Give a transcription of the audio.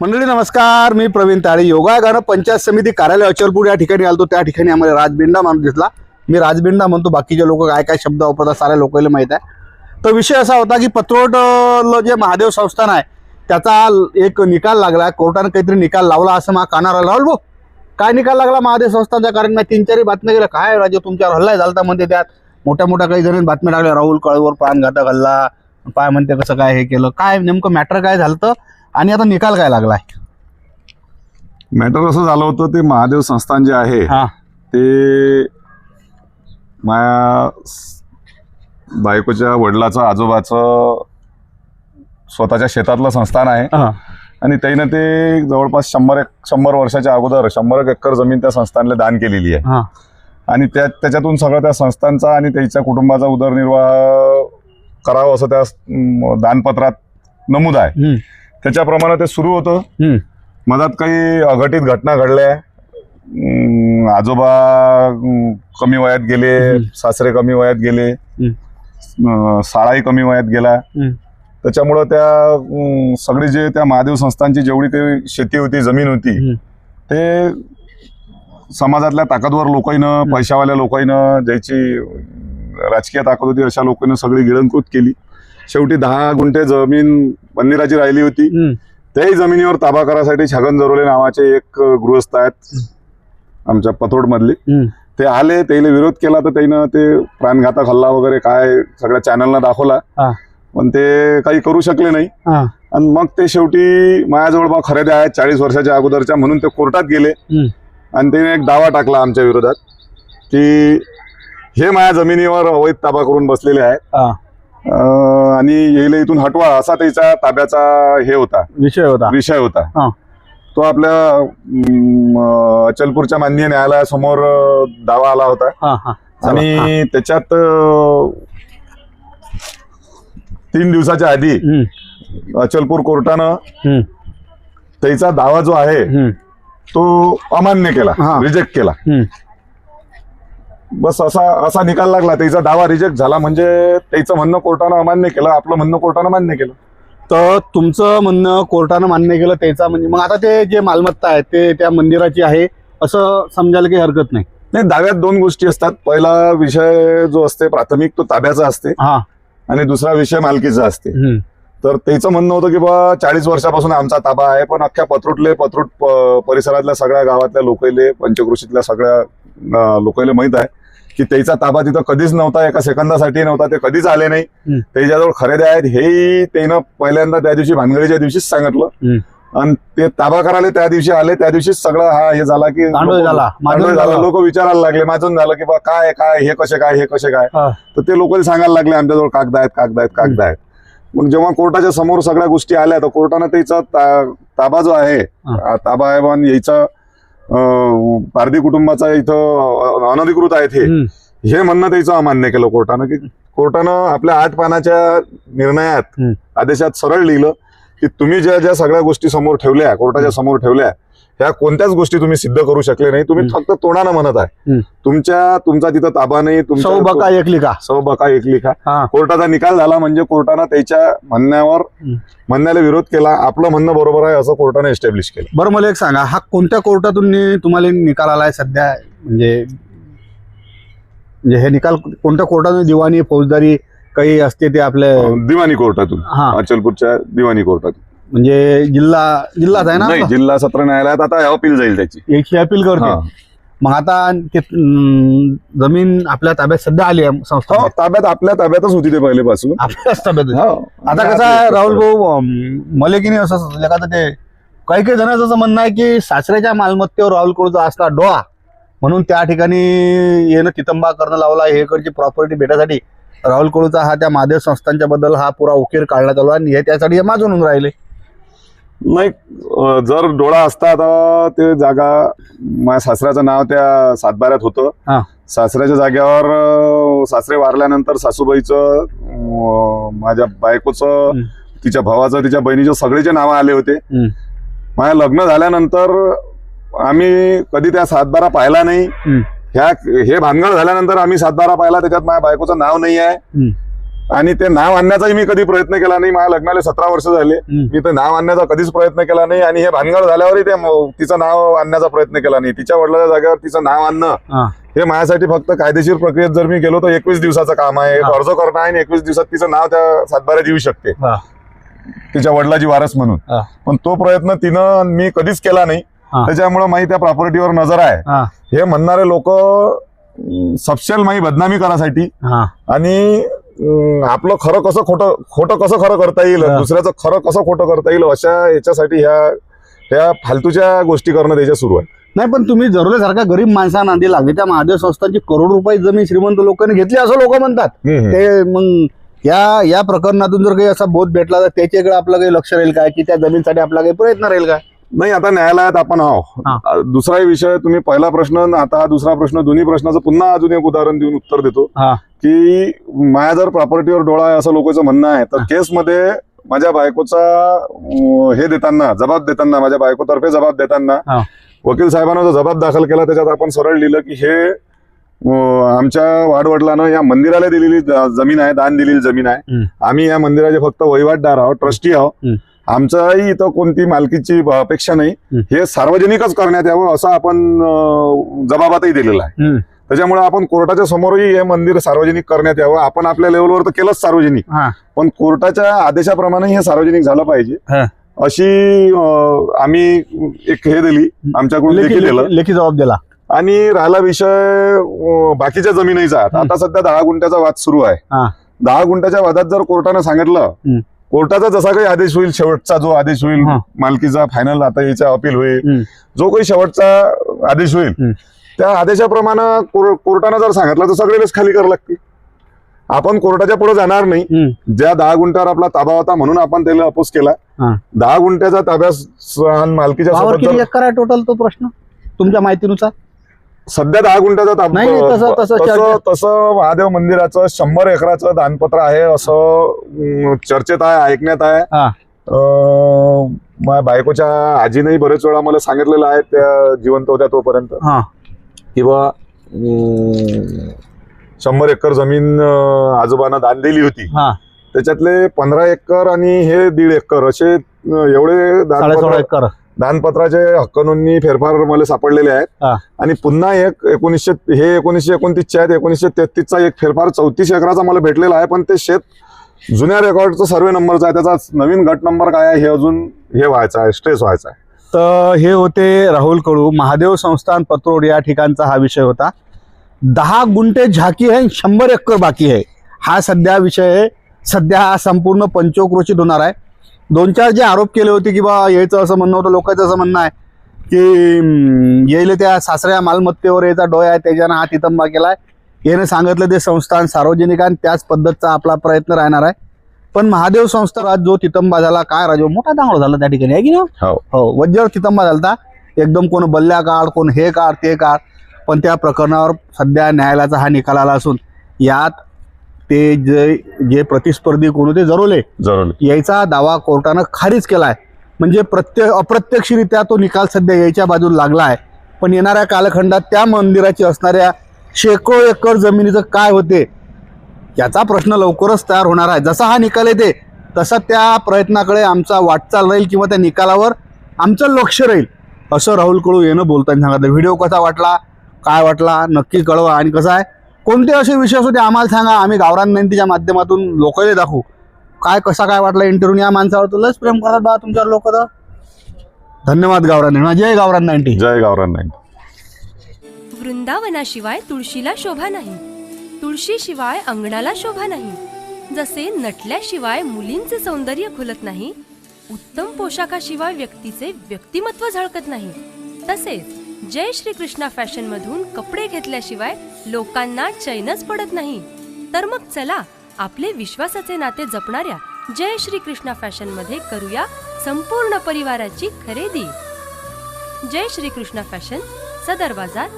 मंडळी नमस्कार. मी प्रवीण ताळे. योगागानं पंचायत समिती कार्यालय अचलपूर या ठिकाणी आलतो. त्या ठिकाणी आम्हाला राजबिंडा माणूस दिसला. मी राजबिंडा म्हणतो. बाकीचे लोक काय काय शब्द वापरतात साऱ्या लोकांना माहीत आहे. तर विषय असा होता की पत्रोडलं जे महादेव संस्थान आहे त्याचा एक निकाल लागला. कोर्टानं काहीतरी निकाल लावला असं मा कानाला लावल राहुल भाऊ काय निकाल लागला महादेव संस्थानचा? कारण मी तीन चारही बातम्या गेल्या. काय राजे? तुमच्यावर हल्ला झालता म्हणते त्यात. मोठ्या मोठ्या काही जणांनी बातम्या टाकल्या. राहुल कळवर प्राणघातक हल्ला. काय म्हणते कसं काय हे केलं. काय नेमकं मॅटर काय झालं तर आणि आता निकाल काय लागलाय? मॅटर असं झालं होतं ते महादेव संस्थान जे आहे हा. ते माया स- बायकोच्या वडिलाचं आजोबाचं स्वतःच्या शेतातलं संस्थान आहे. हा. आणि त्यानं ते जवळपास शंभर एक शंभर वर्षाच्या अगोदर शंभर एक एकर जमीन त्या संस्थानला दान केलेली आहे. हा. आणि त्या त्याच्यातून सगळं त्या संस्थांचा आणि त्याच्या कुटुंबाचा उदरनिर्वाह करावं असं त्या दानपत्रात नमूद आहे. हम्म, त्याच्याप्रमाणे ते सुरू होतं. मधात काही अघटित घटना घडल्या. आजोबा कमी वयात गेले. सासरे कमी वयात गेले. साळाही कमी वयात गेला. त्याच्यामुळं त्या सगळी जे त्या महादेव संस्थांची जेवढी ते शेती होती जमीन होती. ते समाजातल्या ताकदवर लोकांनं पैशावाल्या लोकांनं ज्याची राजकीय ताकद होती अशा लोकांनी सगळी गिळंकृत केली. शेवटी दहा गुंठे जमीन मंदिराची राहिली होती. त्याही जमिनीवर ताबा करायसाठी छगन जरोले नावाचे एक गृहस्थ आहेत आमच्या पथोड मधले. ते आले त्याला विरोध केला तर त्यानं ते प्राणघातक हल्ला वगैरे काय सगळ्या चॅनलना दाखवला. पण ते काही करू शकले नाही. आणि मग ते शेवटी माझ्याजवळ बा खरेदी आहेत चाळीस वर्षाच्या अगोदरच्या म्हणून ते कोर्टात गेले. आणि त्याने एक दावा टाकला आमच्या विरोधात की हे माझ्या जमिनीवर अवैध ताबा करून बसलेले आहेत आणि येईल इथून हटवा असा त्याचा ताब्याचा हे होता. विषय होता. विषय होता. तो आपल्या अचलपूरच्या माननीय न्यायालयासमोर दावा आला होता. आणि त्याच्यात तीन दिवसाच्या आधी अचलपूर कोर्टानं त्याचा दावा जो आहे तो अमान्य केला. रिजेक्ट केला. बस असा असा निकाल लागला. त्याचा दावा रिजेक्ट झाला म्हणजे त्याचं म्हणणं कोर्टानं अमान्य केलं आपलं म्हणणं कोर्टानं मान्य केलं. तर तुमचं म्हणणं कोर्टानं मान्य केलं त्याचा म्हणजे मग आता ते जे मालमत्ता आहे ते त्या मंदिराची आहे असं समजायला काही हरकत नाही. नाही दाव्यात दोन गोष्टी असतात. पहिला विषय जो असते प्राथमिक तो ताब्याचा असते. हा. आणि दुसरा विषय मालकीचा असते. हम्म, तर त्याचं म्हणणं होतं की बा चाळीस वर्षापासून आमचा ताबा आहे पण अख्ख्या पत्रुटले पत्रुट प- परिसरातल्या सगळ्या गावातल्या लोकांले पंचकृषीतल्या सगळ्या लोकांले माहीत आहे. की त्याचा ताबा तिथं कधीच नव्हता एका सेकंदासाठी नव्हता ते कधीच आले नाही. त्याच्याजवळ खरेदी आहेत हेही त्यानं पहिल्यांदा त्या दिवशी भानगडीच्या दिवशीच सांगितलं. आणि ते ताबा करायला त्या दिवशी आले त्या दिवशीच सगळं हा हे झाला की झाला लोक विचारायला लागले माझून झालं की बा काय काय हे कसे काय हे कसे काय हा. तर ते लोक सांगायला लागले आमच्याजवळ कागद आहेत कागद आहेत कागद आहेत मग जेव्हा कोर्टाच्या समोर सगळ्या गोष्टी आल्या तर कोर्टानं त्याचा ताबा जो आहे हा. ताबा आहे पण याचा पारधी कुटुंबाचा इथं अनधिकृत आहेत हे हे म्हणणं त्याचं अमान्य केलं कोर्टानं की कोर्टानं आपल्या आठ पानाच्या निर्णयात. आदेशात सरळ लिहिलं की तुम्ही ज्या ज्या सगळ्या गोष्टी समोर ठेवल्या कोर्टाच्या समोर ठेवल्या ह्या कोणत्याच गोष्टी तुम्ही सिद्ध करू शकले नाही. तुम्ही. फक्त तोंडानं म्हणत आहे. तुमच्या तुमचा तिथं ताबा नाही सौ बका एक लिखा. सौबका एक लिखा. हा. कोर्टाचा निकाल झाला म्हणजे कोर्टानं त्याच्या म्हणण्यावर. म्हणण्याला विरोध केला. आपलं म्हणणं बरोबर आहे असं कोर्टाने एस्टॅब्लिश केलं. बरं मला एक सांगा. हा कोणत्या कोर्टातून तुम्हाला निकाल आलाय सध्या? म्हणजे म्हणजे हे निकाल कोणत्या कोर्टातून दिवाणी फौजदारी काही असते ते आपले दिवाणी कोर्टातून हा. अचलपूरच्या दिवाणी कोर्टातून. म्हणजे जिल्हा जिल्हाच आहे ना नाही जिल्हा सत्र न्यायालयात आता अपील जाईल त्याची. एकशे अपील करते. मग आता ते अं, जमीन आपल्या ताब्यात सध्या आली आहे संस्था हो ताब्यात आपल्या ताब्यातच होती ते पहिलेपासून. आपल्याच ताब्यात आहे. हो. आता कसं आहे राहुल भाऊ अं, मला की नाही असं आता ते काही काही जणांचं असं म्हणणं आहे की सासऱ्याच्या मालमत्तेवर राहुल कोळचा असला डोळा म्हणून त्या ठिकाणी येणं तितंबा करणं लावला हे कडची प्रॉपर्टी भेटासाठी राहुल कोळचा हा त्या महादेव संस्थांच्या बद्दल हा पुरा उकेर काढण्यात आला आणि हे त्यासाठी हे माजून राहिले नाही जर डोळा असता तर ते जागा माझ्या सासऱ्याचं नाव त्या सातबाऱ्यात होतं. सासऱ्याच्या जागेवर सासरे वारल्यानंतर सासूबाईचं माझ्या बायकोचं. तिच्या भावाचं तिच्या बहिणीचं सगळेचे नावं आले होते. माझ्या लग्न झाल्यानंतर आम्ही कधी त्या सातबारा पाहिला नाही. ह्या हे भानगड झाल्यानंतर आम्ही सातबारा पाहिला त्याच्यात माझ्या बायकोचं नाव नाही आहे. आणि ते नाव आणण्याचाही मी कधी प्रयत्न केला नाही माझ्या लग्नाला सतरा वर्ष झाले. मी ते नाव आणण्याचा कधीच प्रयत्न केला नाही आणि हे भानगड झाल्यावरही ते तिचं नाव आणण्याचा प्रयत्न केला नाही तिच्या वडिलाच्या जागेवर तिचं नाव आणणं हा. माझ्यासाठी फक्त कायदेशीर प्रक्रियेत जर मी गेलो तर एकवीस दिवसाचं काम आहे. अर्ज करणं आहे आणि एकवीस दिवसात तिचं नाव त्या सातबाऱ्यात येऊ शकते. तिच्या वडिलाची वारस म्हणून. पण तो प्रयत्न तिनं मी कधीच केला नाही. त्याच्यामुळे माही त्या प्रॉपर्टीवर नजर आहे. हा. म्हणणारे लोक सपशेल माही बदनामी करासाठी हा. आणि आपलं खरं कसं खोटं खोटं कसं खरं करता येईल. दुसऱ्याचं खरं कसं खोटं करता येईल अशा याच्यासाठी ह्या ह्या फालतूच्या गोष्टी करणं त्याच्या सुरू आहे. नाही पण तुम्ही जरुरीसारख्या गरीब माणसांना नांदी लागली त्या महादेव संस्थांची करोड रुपये जमीन श्रीमंत लोकांनी घेतली असं लोक म्हणतात. ते मग या या प्रकरणातून जर काही असा बोध भेटला तर त्याच्याकडे आपलं काही लक्ष राहील काय की त्या जमीनसाठी आपला काही प्रयत्न राहील काय नाही आता न्यायालयात आपण. आहो दुसराही विषय तुम्ही पहिला प्रश्न आता हा दुसरा प्रश्न दोन्ही प्रश्नाचं पुन्हा अजून एक उदाहरण देऊन उत्तर देतो. की माया जर प्रॉपर्टीवर डोळा आहे असं लोकांचं म्हणणं आहे तर. केसमध्ये माझ्या बायकोचा हे देताना जबाब देताना माझ्या बायकोतर्फे जबाब देताना. वकील साहेबांना जो जबाब दाखल केला त्याच्यात आपण सरळ लिहिलं की हे आमच्या वाडवडिलांना या मंदिराला दिलेली जमीन आहे दान दिलेली जमीन आहे. आम्ही या मंदिराचे फक्त वहिवाटदार आहोत ट्रस्टी आहोत आमचाही इथं कोणती मालकीची अपेक्षा नाही. हे सार्वजनिकच करण्यात यावं असं आपण जबाबातही दिलेला आहे. त्याच्यामुळे आपण कोर्टाच्या समोरही हे मंदिर सार्वजनिक करण्यात यावं आपण आपल्या लेवलवर तर केलंच सार्वजनिक पण कोर्टाच्या आदेशाप्रमाणे हे सार्वजनिक झालं पाहिजे. अशी आम्ही एक हे दिली आमच्याकडून लेखी दिलं लेखी- जबाब दिला आणि राहिला विषय बाकीच्या जमिनीचा. आता सध्या दहा गुंठ्याचा वाद सुरू आहे. दहा गुंठ्याच्या वादात जर कोर्टानं सांगितलं. कोर्टाचा जसा काही आदेश होईल शेवटचा जो आदेश होईल. मालकीचा फायनल आता याचा अपील होईल. जो काही शेवटचा आदेश होईल. त्या आदेशाप्रमाणे कोर- कोर्टानं जर सांगितलं तर सगळेच खाली करावं लागते आपण कोर्टाच्या पुढे जाणार नाही. ज्या दहा गुंठ्यावर आपला ताबा होता म्हणून आपण त्याला अपोज केला. दहा गुंठ्याचा ताब्यास आणि मालकीच्या टोटल तो प्रश्न तुमच्या माहितीनुसार सध्या दहा गुंठ्याचा ताबा नाही, तसं- तसं तसं चर्चा- तसं महादेव मंदिराचं शंभर एकराचं दानपत्र आहे असं अं, चर्चेत आहे ऐकण्यात आहे. हा. अं, माझ्या बायकोच्या आजीनेही बरेच वेळा मला सांगितलेलं आहे त्या जिवंत होत्या तोपर्यंत. हा. किंवा अं, शंभर एकर जमीन अं, आजोबांना दान दिली होती. हा. त्याच्यातले पंधरा एकर आणि हे दीड एकर असे अं, एवढे साडे सोळा दानपत्र एकर. दानपत्राचे हक्क नोंदणी फेरफार मला सापडलेले आहेत. हा. आणि पुन्हा एक एकोणीसशे हे एकोणीसशे एकोणतीसचे आहेत एकोणीसशे तेहतीसचा एक फेरफार चौतीस एकराचा मला भेटलेला आहे पण ते शेत जुन्या रेकॉर्डचा सर्वे नंबरचा आहे त्याचा नवीन गट नंबर काय आहे हे अजून हे व्हायचं आहे स्ट्रेस व्हायचा आहे. तर हे होते राहुल कडू महादेव संस्थान पत्रोड या ठिकाणचा हा विषय होता. दहा गुंठे झाकी आहे शंभर एकर बाकी आहे. हा सध्या विषय आहे. सध्या हा संपूर्ण पंचक्रोशीत होणार आहे. दोन चार जे आरोप केले होते की बा यायचं असं म्हणणं होतं लोकांचं असं म्हणणं आहे की अं, यायले त्या सासऱ्या मालमत्तेवर याचा डोय आहे त्याच्यानं हा तितंबा केलाय. याने सांगितलं ते संस्थान सार्वजनिक आहे आणि त्याच पद्धतचा आपला प्रयत्न राहणार आहे. पण महादेव संस्थानात जो तितंबा झाला काय राजू मोठा दांगडा झाला त्या ठिकाणी आहे की नाही? हो. हो वज्जर तितंबा झालता एकदम कोण बल्ल्या काढ कोण हे काढ ते काढ. पण त्या प्रकरणावर सध्या न्यायालयाचा हा निकाल आला असून यात ते जे जे प्रतिस्पर्धी कोण होते जरोले. जरूर यायचा दावा कोर्टानं खारिज केला आहे म्हणजे प्रत्य अप्रत्यक्षरित्या तो निकाल सध्या यायच्या बाजूला लागला आहे पण येणाऱ्या कालखंडात त्या मंदिराची असणाऱ्या शेकडो एकर जमिनीचं काय होते याचा प्रश्न लवकरच तयार होणार आहे. जसा हा निकाल येते तसा त्या प्रयत्नाकडे आमचा वाटचाल राहील किंवा त्या निकालावर आमचं लक्ष राहील असं राहुल कडू येणं बोलताना सांगितलं व्हिडिओ कसा वाटला काय वाटला नक्की कळवा. आणि कसं आहे कोणते असे विषय असू ते आम्हाला सांगा. आम्ही गावरान नंतीच्या माध्यमातून लोकांना दाखवू. काय कसा काय वाटला इंटरव्ह्यू या माणसावर तुलाच प्रेम करतात बा तुमच्यावर लोक तर. धन्यवाद गावरान नाईन्टी. जय गावरान नाईन्टी जय गावरान नाही वृंदावनाशिवाय तुळशीला शोभा नाही. तुळशीशिवाय अंगणाला शोभा नाही. जसे नटल्याशिवाय मुलींचे सौंदर्य खुलत नाही उत्तम पोशाखाशिवाय व्यक्तीचे व्यक्तिमत्व झळकत नाही. तसेच जय श्री कृष्णा फॅशन मधून कपडे घेतल्याशिवाय लोकांना चैनच पडत नाही. तर मग चला आपले विश्वासाचे नाते जपणाऱ्या जय श्री कृष्णा फॅशनमध्ये करूया संपूर्ण परिवाराची खरेदी. जय श्री कृष्णा फॅशन सदर बाजार